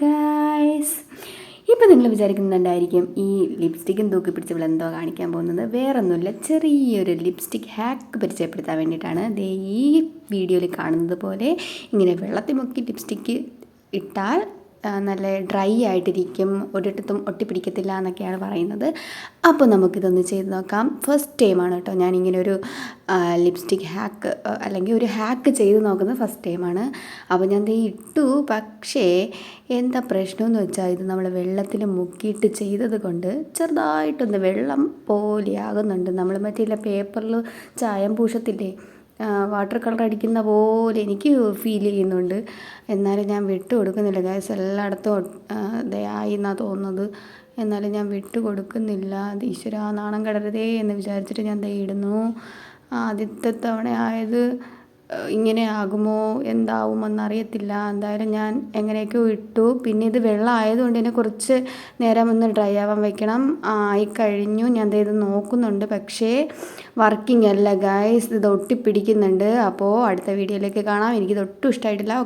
Guys ഇപ്പം നിങ്ങൾ വിചാരിക്കുന്നുണ്ടായിരിക്കും ഈ ലിപ്സ്റ്റിക്കും തൂക്കി പിടിച്ച് ഇവിടെ എന്തോ കാണിക്കാൻ പോകുന്നത്. വേറൊന്നുമില്ല. ചെറിയൊരു ലിപ്സ്റ്റിക് ഹാക്ക് പരിചയപ്പെടുത്താൻ വേണ്ടിയിട്ടാണ് ഈ വീഡിയോയിൽ കാണുന്നത് പോലെ ഇങ്ങനെ വെള്ളത്തിൽ മുക്കി ലിപ്സ്റ്റിക്ക് ഇട്ടാൽ നല്ല ഡ്രൈ ആയിട്ടിരിക്കും ഒരിടത്തും ഒട്ടിപ്പിടിക്കത്തില്ല എന്നൊക്കെയാണ് പറയുന്നത്. അപ്പോൾ നമുക്കിതൊന്ന് ചെയ്ത് നോക്കാം. ഫസ്റ്റ് ടൈമാണ് കേട്ടോ ഞാനിങ്ങനെ ഒരു ലിപ്സ്റ്റിക് ഹാക്ക് അല്ലെങ്കിൽ ഒരു ഹാക്ക് ചെയ്ത് നോക്കുന്നത് ഫസ്റ്റ് ടൈമാണ് അപ്പോൾ ഞാൻ ദേ ഇട്ടു. പക്ഷേ എന്താ പ്രശ്നമെന്ന് വെച്ചാൽ ഇത് നമ്മൾ വെള്ളത്തിൽ മുക്കിയിട്ട് ചെയ്തത് കൊണ്ട് ചെറുതായിട്ടൊന്ന് വെള്ളം പോലെ ആകുന്നുണ്ട് നമ്മൾ മറ്റേ പേപ്പറിൽ ചായം പൂശത്തില്ലേ? വാട്ടർ കളർ അടിക്കുന്ന പോലെ എനിക്ക് ഫീൽ ചെയ്യുന്നുണ്ട്. എന്നാലും ഞാൻ വിട്ടു കൊടുക്കുന്നില്ല. ഗ്യാസ് എല്ലായിടത്തും ദയായി എന്നാണ് തോന്നുന്നത്. എന്നാലും ഞാൻ വിട്ടു കൊടുക്കുന്നില്ല. അത് ഈശ്വര നാണം കടരുതേ എന്ന് വിചാരിച്ചിട്ട് ഞാൻ ദേ ഇടുന്നു. ആദ്യത്തെ തവണ ആയത് ഇങ്ങനെ ആകുമോ എന്താവുമെന്നറിയത്തില്ല. എന്തായാലും ഞാൻ എങ്ങനെയൊക്കെയോ ഇട്ടു. പിന്നെ ഇത് വെള്ളം ആയതുകൊണ്ട് തന്നെ കുറച്ച് നേരം ഒന്ന് ഡ്രൈ ആവാൻ വെക്കണം. ആയി കഴിഞ്ഞു ഞാൻ ഇത് നോക്കുന്നുണ്ട്. പക്ഷേ വർക്കിംഗ് അല്ല ഗായ്സ് ഇത് ഒട്ടിപ്പിടിക്കുന്നുണ്ട്. അപ്പോൾ അടുത്ത വീഡിയോയിലേക്ക് കാണാം. എനിക്കിത് ഒട്ടും ഇഷ്ടമായിട്ടില്ല.